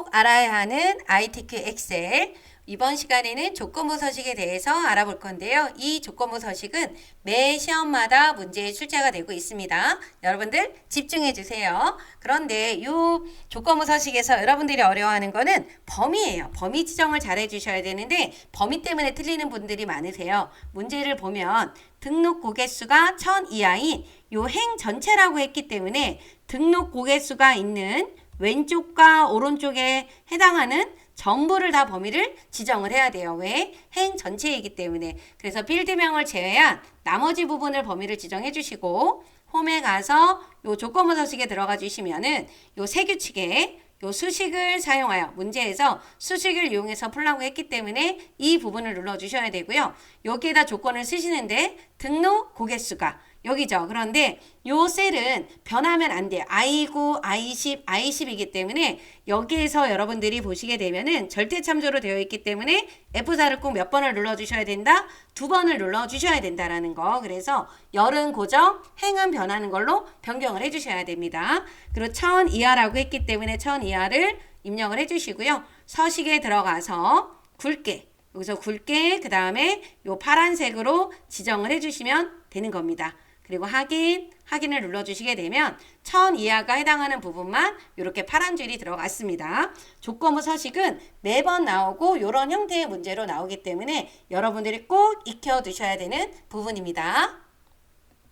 꼭 알아야 하는 ITQ 엑셀. 이번 시간에는 조건부 서식에 대해서 알아볼 건데요. 이 조건부 서식은 매 시험마다 문제의 출제가 되고 있습니다. 여러분들 집중해 주세요. 그런데 이 조건부 서식에서 여러분들이 어려워하는 거는 범위예요. 범위 지정을 잘 해 주셔야 되는데 범위 때문에 틀리는 분들이 많으세요. 문제를 보면 등록 고객수가 1000 이하인 요 행 전체라고 했기 때문에 등록 고객수가 있는 왼쪽과 오른쪽에 해당하는 전부를 다 범위를 지정을 해야 돼요. 왜? 행 전체이기 때문에. 그래서 필드명을 제외한 나머지 부분을 범위를 지정해 주시고 홈에 가서 요 조건부 서식에 들어가 주시면은 요 세 규칙에 요 수식을 사용하여 문제에서 수식을 이용해서 풀라고 했기 때문에 이 부분을 눌러 주셔야 되고요. 여기에다 조건을 쓰시는데 등록 고객수가 여기죠. 그런데 요 셀은 변하면 안 돼요. I9, I10, I10이기 때문에 여기에서 여러분들이 보시게 되면은 절대 참조로 되어 있기 때문에 F4를 꼭 몇 번을 눌러 주셔야 된다? 두 번을 눌러 주셔야 된다라는 거. 그래서 열은 고정, 행은 변하는 걸로 변경을 해 주셔야 됩니다. 그리고 천 이하라고 했기 때문에 천 이하를 입력을 해 주시고요. 서식에 들어가서 굵게 여기서 굵게 그 다음에 요 파란색으로 지정을 해주시면 되는 겁니다. 그리고 확인, 확인을 눌러주시게 되면 1000 이하가 해당하는 부분만 이렇게 파란 줄이 들어갔습니다. 조건부 서식은 매번 나오고 이런 형태의 문제로 나오기 때문에 여러분들이 꼭 익혀두셔야 되는 부분입니다.